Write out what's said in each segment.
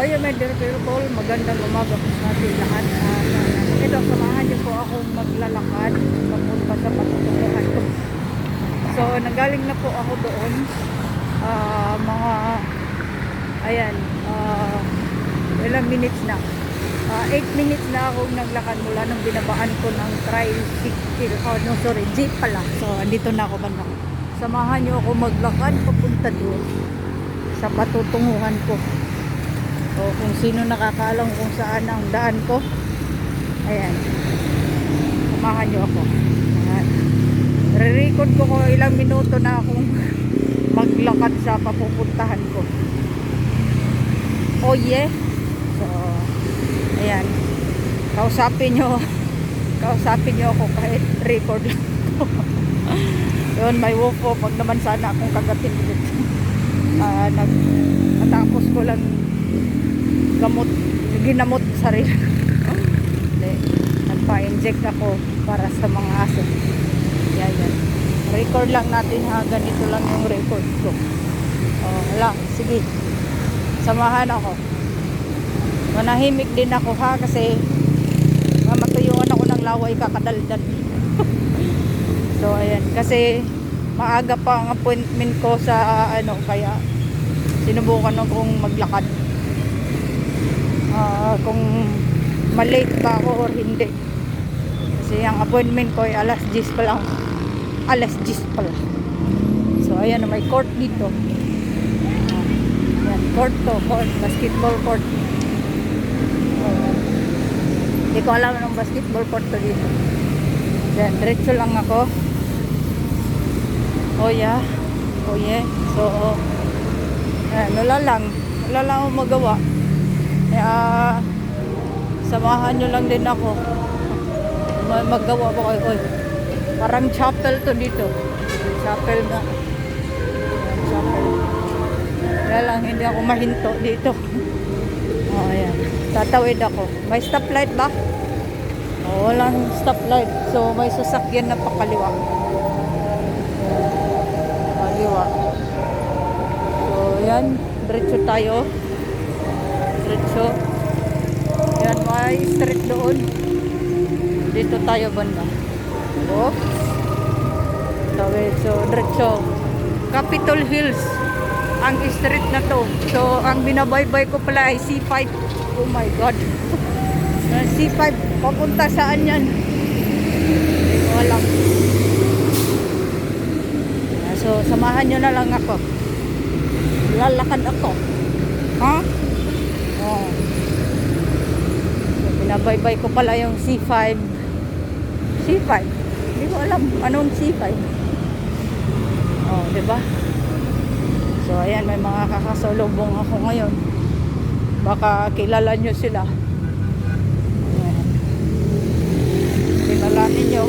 O yun, my dear people, magandang umaga po sa ating lahat. At uh, ito, samahan niyo po akong maglalakad papunta sa patutunguhan ko. So, nagaling na po ako doon. Ah, mga, ayan, ah, ilang minutes na. 8 minutes na akong naglakad mula nung binabaan ko ng tricycle. Oh, no, sorry, jeep pala. So, andito na ako banda. Samahan niyo ako maglakad papunta doon sa patutunguhan ko. O kung sino nakakaalam kung saan ang daan ko. Ayan. Samahan niyo ako. Re-record ko ko ilang minuto na akong maglakad sa papupuntahan ko. Oh yeah. So, ayan. Kausapin nyo. Kausapin nyo ako kahit record lang ko. Yun, may wofo. Pag naman sana akong kagatin ulit. Ah, nag, natapos ko lang gamot, ginamot sarili. Nagpa-inject ako para sa mga aso. Yan, yan. Record lang natin ha. Ganito lang yung record ko. Oh, wala. Sige. Samahan ako. Manahimik din ako ha kasi mamatuyuan ako ng laway kakadaldan. so ayan kasi maaga pa ang appointment ko sa ano kaya sinubukan akong maglakad. Ah, kung malate ba ako or hindi. Kasi ang appointment ko ay alas 10 pa lang. Alas 10 pa lang. So ayan may court dito. Ayan, court to, court, basketball court. Hindi ko alam ng basketball court to dito. Then, diretso lang ako. Oh yeah. Oh yeah. So, ayan, wala lang. Wala lang akong magawa. Kaya, samahan nyo lang din ako. Mag- Maggawa ko kayo. Oy, parang chapel to dito. Chapel. Ayan, chapel. Kaya lang, hindi ako mahinto dito. Oh, ayan. Tatawid ako. May stoplight ba? Oh, walang stoplight. So, may sasakyan na pakaliwa. Pakaliwa. So, ayan. Diretso tayo. Diretso. Ayan, may street doon. Dito tayo banda. Oops. Tawid. So, diretso. Capitol Hills ang street na to. So, ang binabaybay ko pala ay C5. Oh my God. Uh, C5, papunta saan yan? Hindi ko alam. So, samahan nyo na lang ako. Lalakad ako. Ha? Oh. So, binabaybay ko pala yung C5. C5? Hindi ko alam anong C5. Oh, di ba? So, ayan, may mga kakasalubong ako ngayon. Baka kilala nyo sila. Ayan. Kilala ninyo.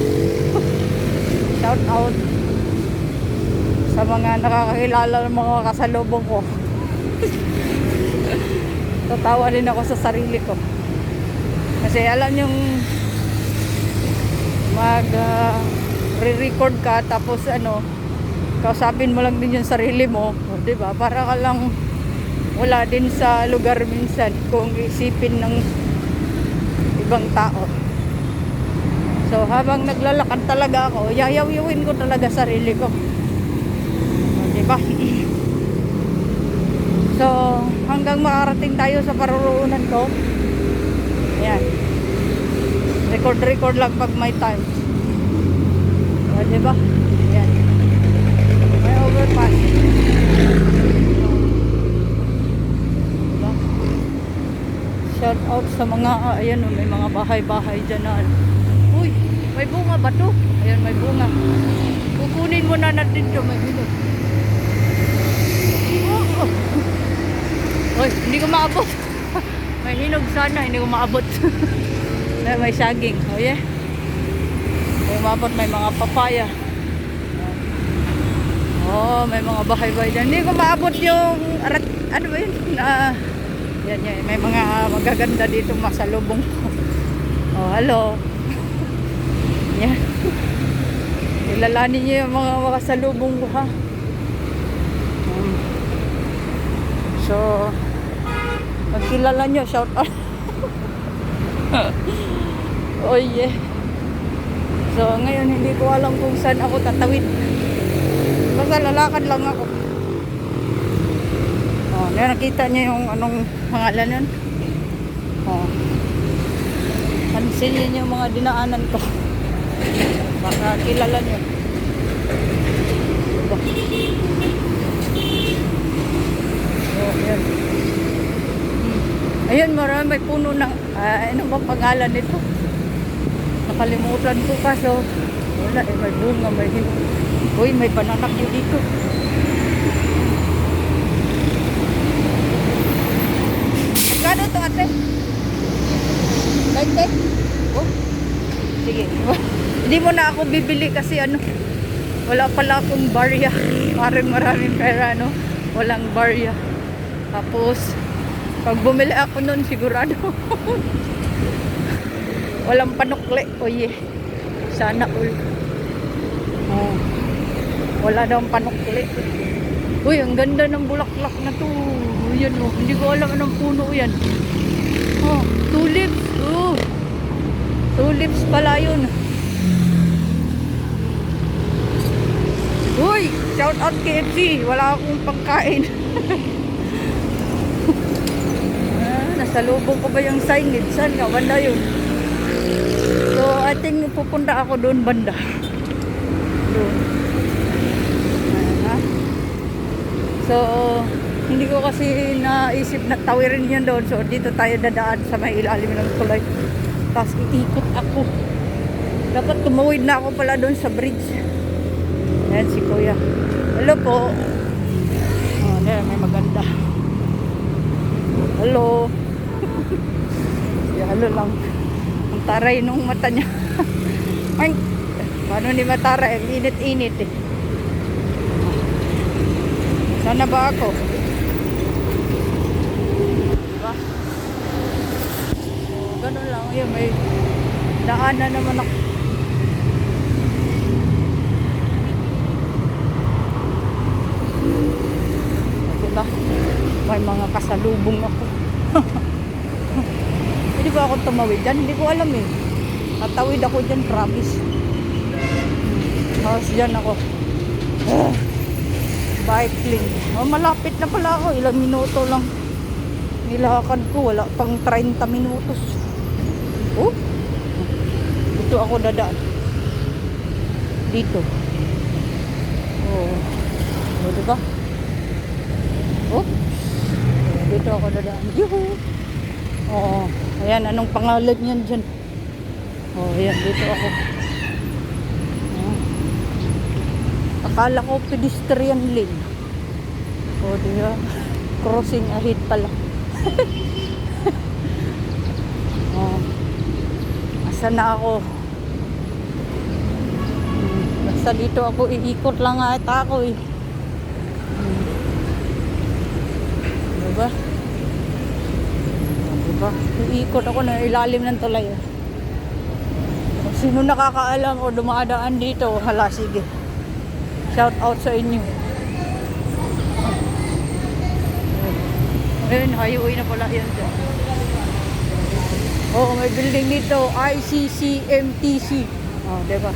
Shout out sa mga nakakakilala ng mga kasalubong ko. Tatawa din ako sa sarili ko. Kasi alam yung mag ah, re-record ka tapos ano kausapin mo lang din yung sarili mo, o, 'di ba? Para ka lang wala din sa lugar minsan kung isipin ng ibang tao. So, habang naglalakad talaga ako, yayaw-yawin ko talaga sarili ko. O, 'di ba? So, hanggang makarating tayo sa paruroonan ko. Ayan. Record-record lang pag may time. O, 'di ba? Ayan. May overpass. Diba? Shout out sa mga, ah, ayan may mga bahay-bahay dyan na. Uy, may bunga ba to? Ayan, may bunga. Kukunin mo na natin to, may hinog. Oh, oh. Uy, hindi ko maabot. may hinog sana, hindi ko maabot. may, may saging. Oh yeah. May maabot, may mga papaya. Oh, may mga bahay-bahay dyan. Hindi ko maabot yung, arat, ano ba yun? Ah, yan, yan. May mga magaganda dito masalubong ko. Oh, hello. yan. Ilalanin niyo yung mga makasalubong ko, ha? Um, so, Pag kilala nyo, shout out. oh yeah. So ngayon hindi ko alam kung saan ako tatawid. Basta lalakad lang ako. Oh, na nakita niyo yung anong pangalan nun? Oh. Pansin niyo yung mga dinaanan ko. Baka kilala niyo. Oh, yan. Ayun, marami may puno ng, ah, ano ba pangalan nito? Nakalimutan ko kaso, wala eh, may bunga, may hinog. Uy, may bananak yun dito. Magkano to ate? 20? Oh. Sige. Hindi mo na ako bibili kasi ano, wala pala akong barya. Parang maraming pera, no? Walang barya. Tapos, pag bumili ako nun, sigurado. Walang panukli. O yeah. Sana all. Oh. Wala daw panukli. Uy, ang ganda ng bulaklak na to. Yan oh. Hindi ko alam anong puno yan. Oh, tulips. Oh. Tulips pala yun. Uy, shout out KFC. Wala akong pangkain. ah, nasa lubong ko ba yung signage? Saan nga? Banda yun. So, I think pupunta ako doon banda. Doon. So, hindi ko kasi naisip na tawirin yun doon. So, dito tayo dadaan sa may ilalim ng tulay. Tapos, iikot ako. Dapat tumawid na ako pala doon sa bridge. Ayan si Kuya. Hello po. Oh, there, may maganda. Hello. Hello lang. Ang taray nung mata niya. Ay, paano ni mataray? Ang init-init eh. Sana ba ako? Diba? So, ganun lang. Yun, may daanan naman ako. Diba? May mga kasalubong ako. Hindi ba ako tumawid dyan? Hindi ko alam eh. Tatawid ako dyan, promise. Tapos dyan ako. Ah, bike lane. Oh, malapit na pala ako. Ilang minuto lang. Nilakad ko. Wala pang 30 minutos. Oh. Dito ako dadaan. Dito. Oh. Oh, diba? Oh. Dito ako dadaan. Yuhu. Oo. Ayan, anong pangalan niyan dyan? Oh, ayan, dito ako. Oh. Akala ko pedestrian lane. Oh, diba? Crossing ahead pala. oh. Asa na ako? Hmm, Basta dito ako iikot lang ata ako eh. Hmm. Diba? Oh, Diba? Iikot ako na ilalim ng tulay. Sino nakakaalam o dumadaan dito? Hala, sige. Shout out sa inyo. Ayun, highway na pala yan dyan. Oo, may building dito. ICCMTC. Oh, diba?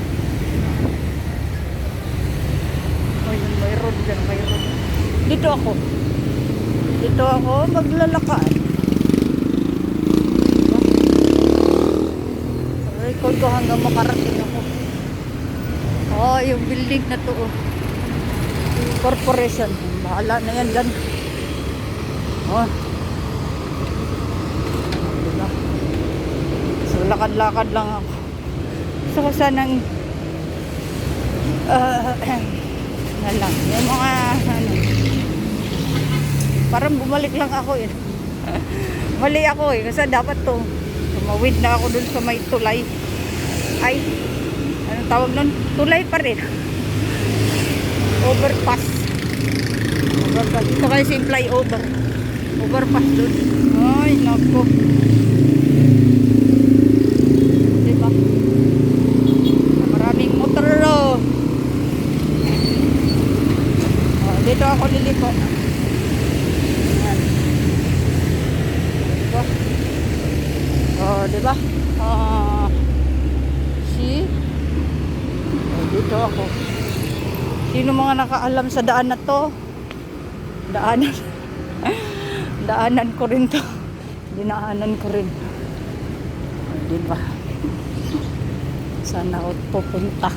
Ayun, may road dyan, may road. Dito ako. Dito ako maglalakad. Record ko hanggang makarating ako. Oh, yung building na to. oh. Corporation. Bahala na yan dyan. Oh. So, lakad-lakad lang ako. Gusto ko sanang uh, na lang. Yung mga ano, parang bumalik lang ako eh. Mali ako eh. Kasi dapat to. Tumawid na ako dun sa may tulay. Ay, anong tawag nun? Tulay pa rin. Overpass. Overpass. Ito kasi yung flyover. Overpass dun. Ay, nako. Diba? Maraming motor oh. Oh, dito ako liliko. Ayan. ba? Ah, see? Oh, dito ako. Sino mga nakaalam sa daan na to? Daanan. Daanan ko rin to. Dinaanan ko rin. Oh, di ba? Sana ako pupunta.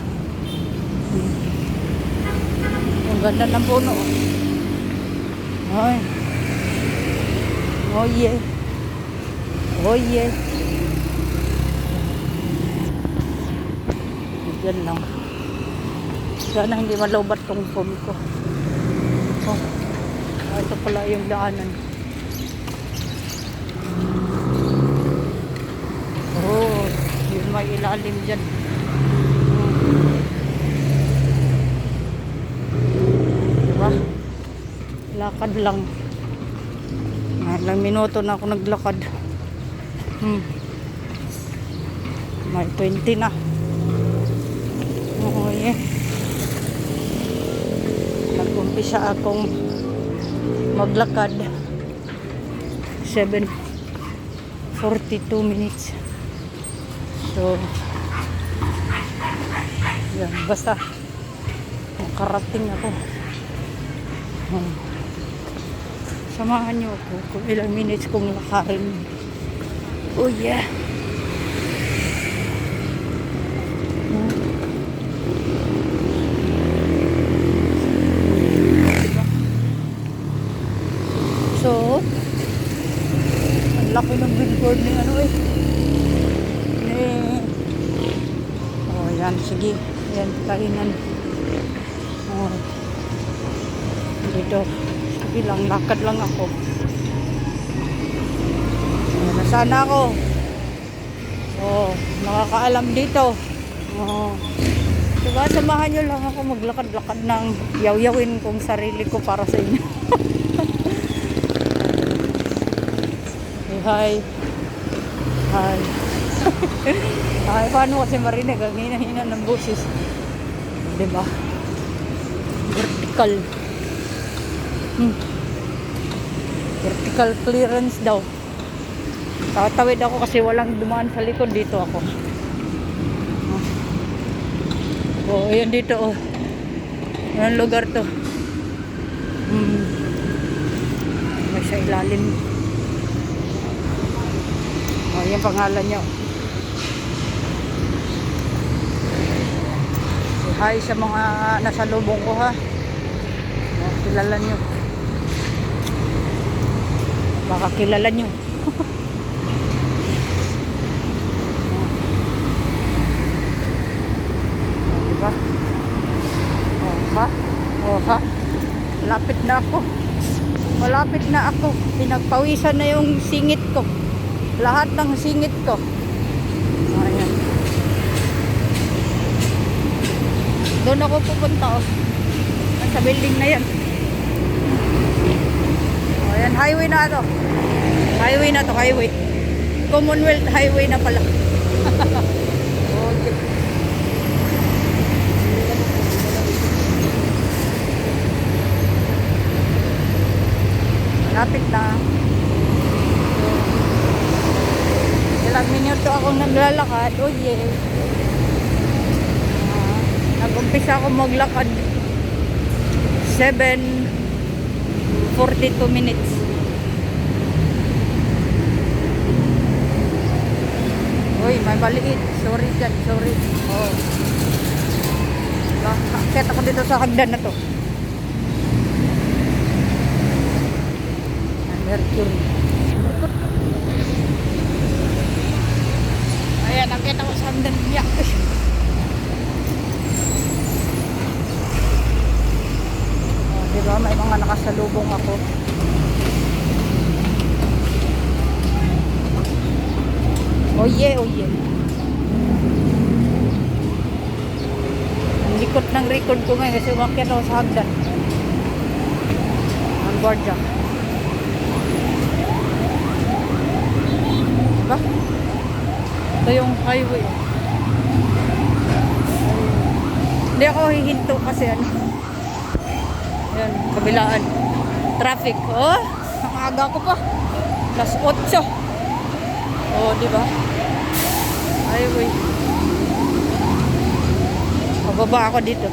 Ang ganda ng puno. Ay. Oh yeah. Oh lang. Sana hindi malaubat tong phone ko. Oh. Ah, ito pala yung daanan. Oh, yun may ilalim dyan. Diba? Lakad lang. Ilang minuto na ako naglakad. Hmm. May 20 na. Oo, yeah. Nag-umpisa akong maglakad. 7.42 minutes. So, yan, basta nakarating ako. Hmm. Samahan niyo ako kung ilang minutes kong lakarin. Oh yeah. Hmm. Diba? So, ang laki ng billboard ni ano eh. Ni... Oh, yan. Sige. Yan, kainan. Oh. Dito. Sige lang, lakad lang ako. Oh, nasaan na ako? Oh, nakakaalam dito. Oh. Diba, samahan nyo lang ako maglakad-lakad ng yaw-yawin kong sarili ko para sa inyo. Hey, hi. Hi. Ay, paano kasi marinig? Ang hina-hina ng boses. Diba? Vertical. Hmm. Vertical clearance daw. Tatawid ako kasi walang dumaan sa likod. Dito ako. Oh, ayan dito oh. Anong lugar to? Hmm. May sa ilalim. Oh, yung pangalan. Say Hi sa mga nasa lubong ko ha. Oh, kilala nyo. Baka kilala nyo. Oh, diba? Oh, ha? Oh, ha? Lapit na ako. Malapit na ako. Pinagpawisan na yung singit ko. Lahat ng singit ko. Ayan. Doon ako pupunta oh. Sa building na yan. Ayan, highway na to. Highway na to, highway. Commonwealth Highway na pala. okay. Lapit na. Ilang minuto akong naglalakad. Oh yeah. Ah, nag-umpisa ako maglakad. 7.42 minutes. Uy, may maliit. Sorry dyan, sorry. Oh. Akit ako dito sa hagdan na to. Mercury. Ayan, nakita ko sa hagdan niya. Oh, di ba? May mga nakasalubong ako. Oh yeah, oh yeah. Ang likot ng record ko ngayon kasi umakyat ako sa hagdan. Ang guardia. Diba? Ito yung highway. Hindi ako hihinto kasi ano. Yan, kabilaan. Traffic. Oh, ang aga ko pa. Plus 8. Oh, di ba? Highway. Pababa ako dito.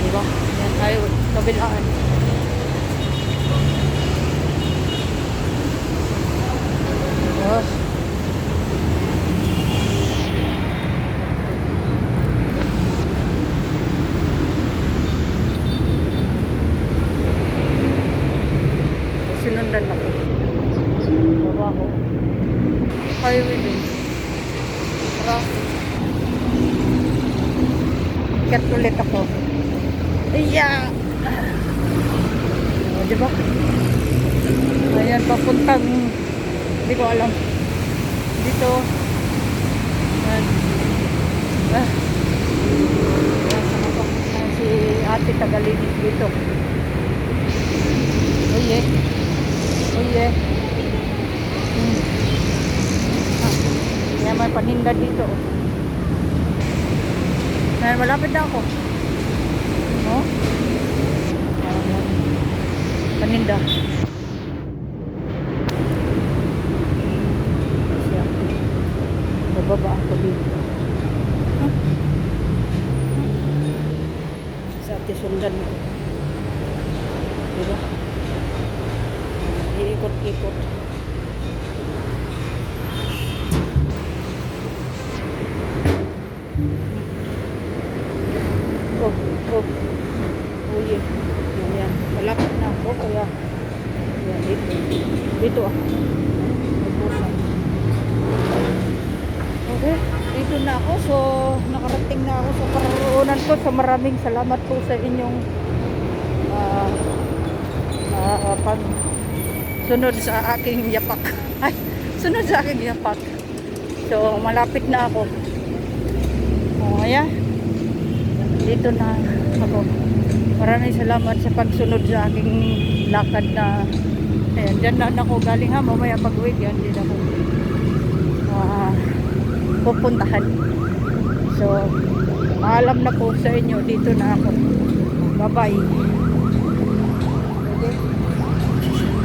Diba? Yan, highway. Kabilaan. Oh. Sinundan ako. Babaho. Highway din. Traffic. Ikat ulit ako. Iya! O, diba? Ayan, papuntang hindi ko alam. Dito. Ayan. Ah. Si ate tagalinis dito. Oye. Oye. Hmm. Ah. May paninda dito. oh. Ayan, malapit na ako. No? Ayan. Paninda. Siya. Bababa ako dito. Huh? Ate sundan ko. Diba? Iikot-ikot. Oh, oh. Oh, yeah. Ayan. Malapit na ako. Kaya, ayan, dito. Dito ako. Nagbusan. Okay, dito na ako. So, nakarating na ako sa ko. So, maraming salamat po sa inyong ah ah, pag sunod sa aking yapak. Ay, sunod sa aking yapak. So, malapit na ako. Oh, ayan. Dito na ako. Maraming salamat sa pagsunod sa aking lakad na ayan, dyan na ako galing ha. Mamaya pag uwi, yan din ako ah, pupuntahan. So, alam na po sa inyo, dito na ako. Bye-bye. Okay?